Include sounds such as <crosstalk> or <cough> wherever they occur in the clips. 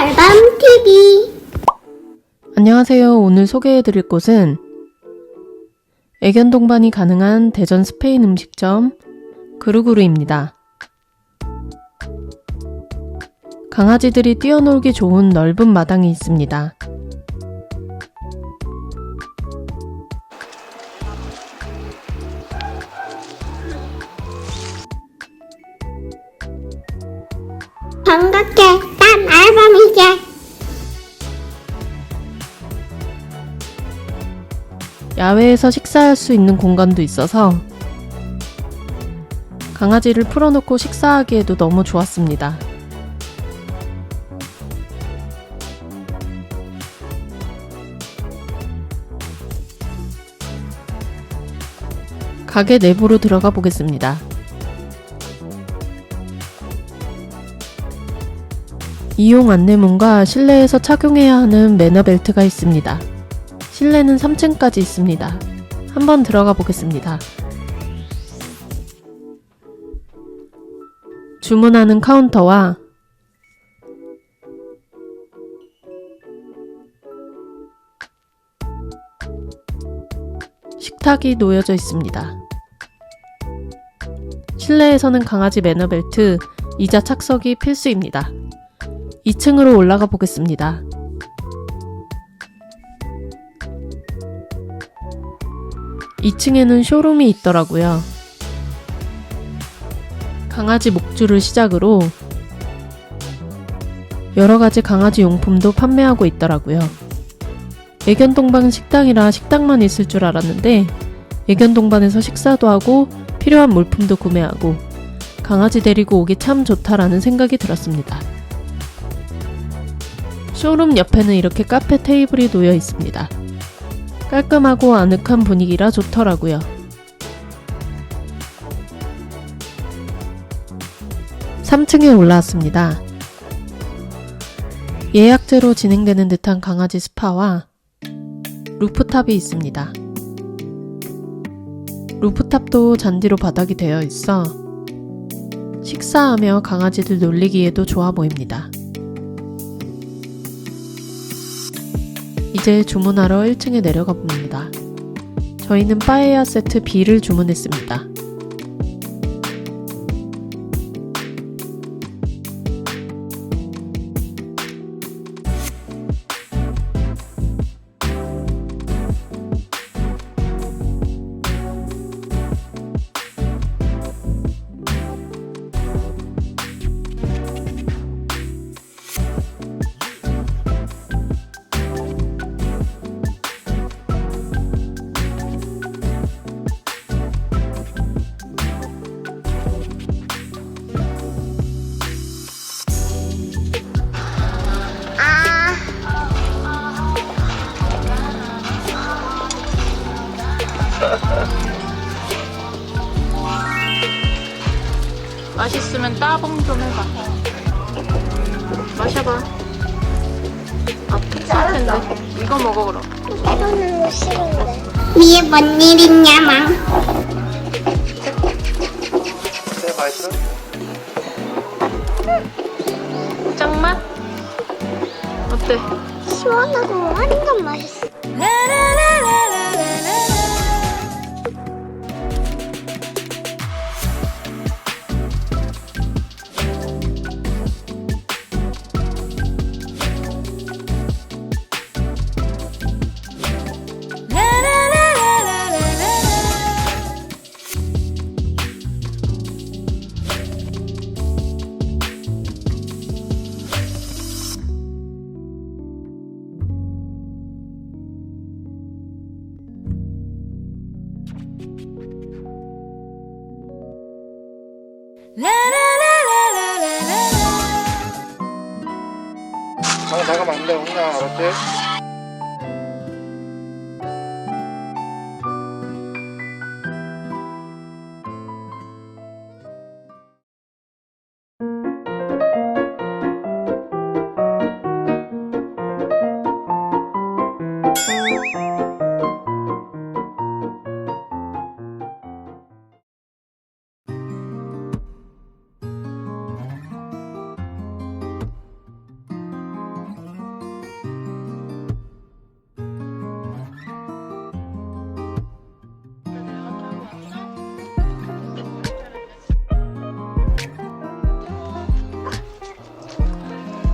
알밤 TV 안녕하세요. 오늘 소개해 드릴 곳은 애견 동반이 가능한 대전 스페인 음식점 그루그루입니다. 강아지들이 뛰어놀기 좋은 넓은 마당이 있습니다. 반갑게 야외에서 식사할 수 있는 공간도 있어서 강아지를 풀어놓고 식사하기에도 너무 좋았습니다. 가게 내부로 들어가 보겠습니다. 이용 안내문과 실내에서 착용해야 하는 매너벨트가 있습니다. 실내는 3층까지 있습니다. 한번 들어가 보겠습니다. 주문하는 카운터와 식탁이 놓여져 있습니다. 실내에서는 강아지 매너벨트, 이자 착석이 필수입니다. 2층으로 올라가 보겠습니다. 2층에는 쇼룸이 있더라고요. 강아지 목줄을 시작으로 여러 가지 강아지 용품도 판매하고 있더라고요. 애견 동반 식당이라 식당만 있을 줄 알았는데 애견 동반에서 식사도 하고 필요한 물품도 구매하고 강아지 데리고 오기 참 좋다라는 생각이 들었습니다. 쇼룸 옆에는 이렇게 카페 테이블이 놓여 있습니다. 깔끔하고 아늑한 분위기라 좋더라고요. 3층에 올라왔습니다. 예약제로 진행되는 듯한 강아지 스파와 루프탑이 있습니다. 루프탑도 잔디로 바닥이 되어 있어 식사하며 강아지들 놀리기에도 좋아 보입니다. 이제 주문하러 1층에 내려가 봅니다. 저희는 빠에야 세트 B를 주문했습니다. <laughs> 맛있으면 따봉 좀 해봐. 마셔봐. 아프실 텐데. 이거 먹어 그럼. 이거는 싫은데 위에 뭔 일 있냐 망 네, 맛있어? 짱맛? 어때? 시원하고 완전 맛있어 방 나가면 안 돼, 혼나, 알았지?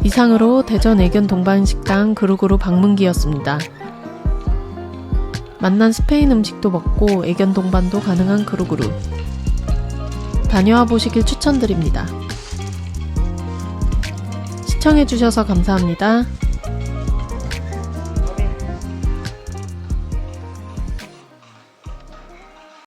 이상으로 대전 애견 동반식당 그루그루 방문기였습니다. 맛난 스페인 음식도 먹고 애견 동반도 가능한 그루그루. 다녀와 보시길 추천드립니다. 시청해주셔서 감사합니다.